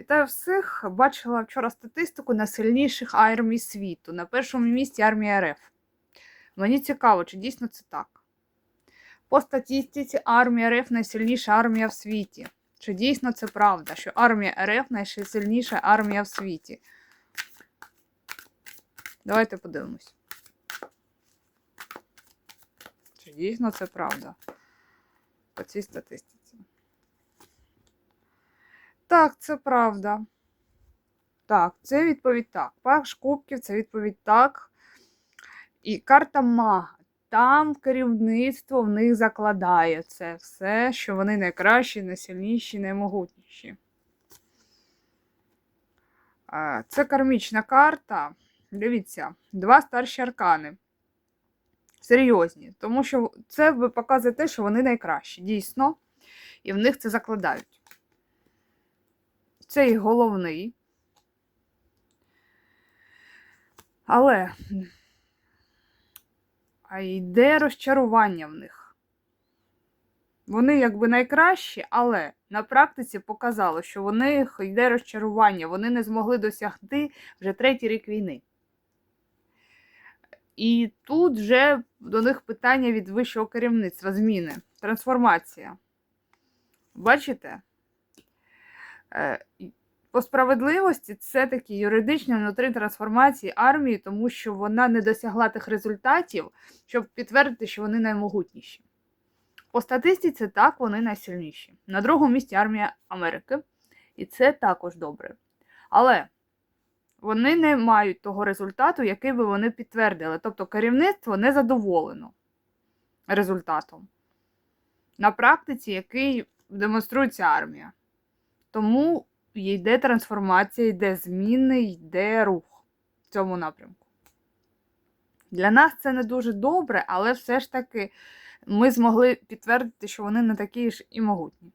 Вітаю всіх! Бачила вчора статистику найсильніших армій світу. На першому місці армія РФ. Мені цікаво, чи дійсно це так. По статистиці армія РФ найсильніша армія в світі. Чи дійсно це правда, що армія РФ найсильніша армія в світі? Давайте подивимось. Чи дійсно це правда? По цій статистиці. Так, це правда. Так, це відповідь так. Паш Кубків це відповідь так. І карта Мага. Там керівництво в них закладає це все, що вони найкращі, найсильніші, наймогутніші. Це кармічна карта. Дивіться, два старші аркани. Серйозні. Тому що це показує те, що вони найкращі, дійсно. І в них це закладають. Це їх головний. Але а йде розчарування в них. Вони якби найкращі, але на практиці показало, що в них йде розчарування, вони не змогли досягти вже третій рік війни. І тут вже до них питання від вищого керівництва, зміни, трансформація. Бачите? Е, По справедливості це такі юридичні внутрі трансформації армії, тому що вона не досягла тих результатів, щоб підтвердити, що вони наймогутніші. По статистиці так, вони найсильніші. На другому місці армія Америки, і це також добре. Але вони не мають того результату, який би вони підтвердили. Тобто керівництво не задоволено результатом. На практиці, який демонструється армія. Тому йде трансформація, йде зміни, йде рух в цьому напрямку. Для нас це не дуже добре, але все ж таки ми змогли підтвердити, що вони не такі ж і могутні.